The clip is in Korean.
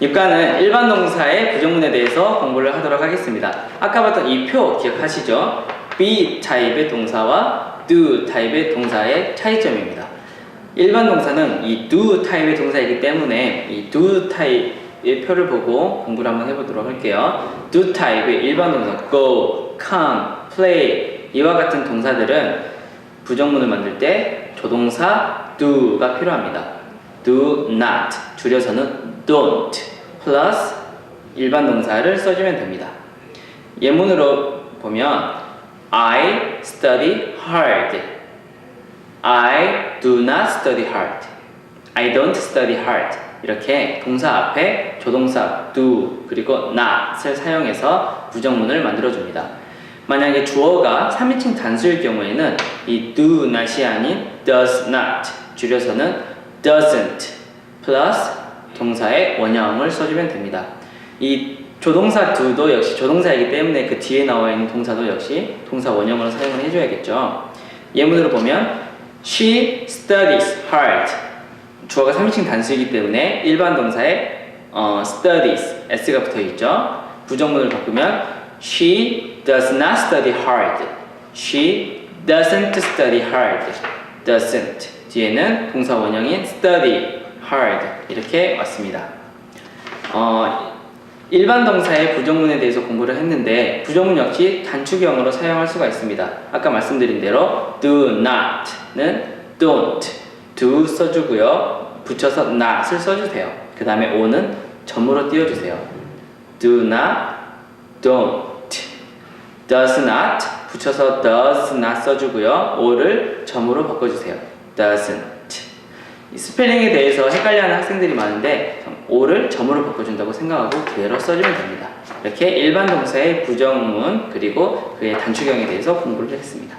육가는 일반 동사의 부정문에 대해서 공부를 하도록 하겠습니다. 아까 봤던 이 표 기억하시죠? be 타입의 동사와 do 타입의 동사의 차이점입니다. 일반 동사는 이 do 타입의 동사이기 때문에 이 do 타입의 표를 보고 공부를 한번 해보도록 할게요. do 타입의 일반 동사 go, come, play 이와 같은 동사들은 부정문을 만들 때 조동사 do가 필요합니다. do not 줄여서는 don't plus 일반 동사를 써주면 됩니다. 예문으로 보면 I study hard. I do not study hard. I don't study hard. 이렇게 동사 앞에 조동사 do 그리고 not을 사용해서 부정문을 만들어 줍니다. 만약에 주어가 3인칭 단수일 경우에는 이 do not이 아닌 does not 줄여서는 doesn't 플러스 동사의 원형을 써주면 됩니다. 이 조동사 do도 역시 조동사이기 때문에 그 뒤에 나와 있는 동사도 역시 동사 원형으로 사용을 해줘야겠죠. 예문으로 보면 She studies hard. 주어가 3인칭 단수이기 때문에 일반 동사에 어, studies s가 붙어 있죠. 부정문을 바꾸면 She does not study hard. She doesn't study hard. doesn't 뒤에는 동사 원형인 study hard 이렇게 왔습니다. 어, 일반 동사의 부정문에 대해서 공부를 했는데 부정문 역시 단축형으로 사용할 수가 있습니다. 아까 말씀드린 대로 do not는 don't, do 써주고요. 붙여서 not을 써주세요. 그 다음에 o는 점으로 띄워주세요. do not, don't, does not 붙여서 does not 써주고요. o를 점으로 바꿔주세요. doesn't. 이 스펠링에 대해서 헷갈려하는 학생들이 많은데 o를 점으로 바꿔준다고 생각하고 그대로 써주면 됩니다. 이렇게 일반 동사의 부정문 그리고 그의 단축형에 대해서 공부를 했습니다.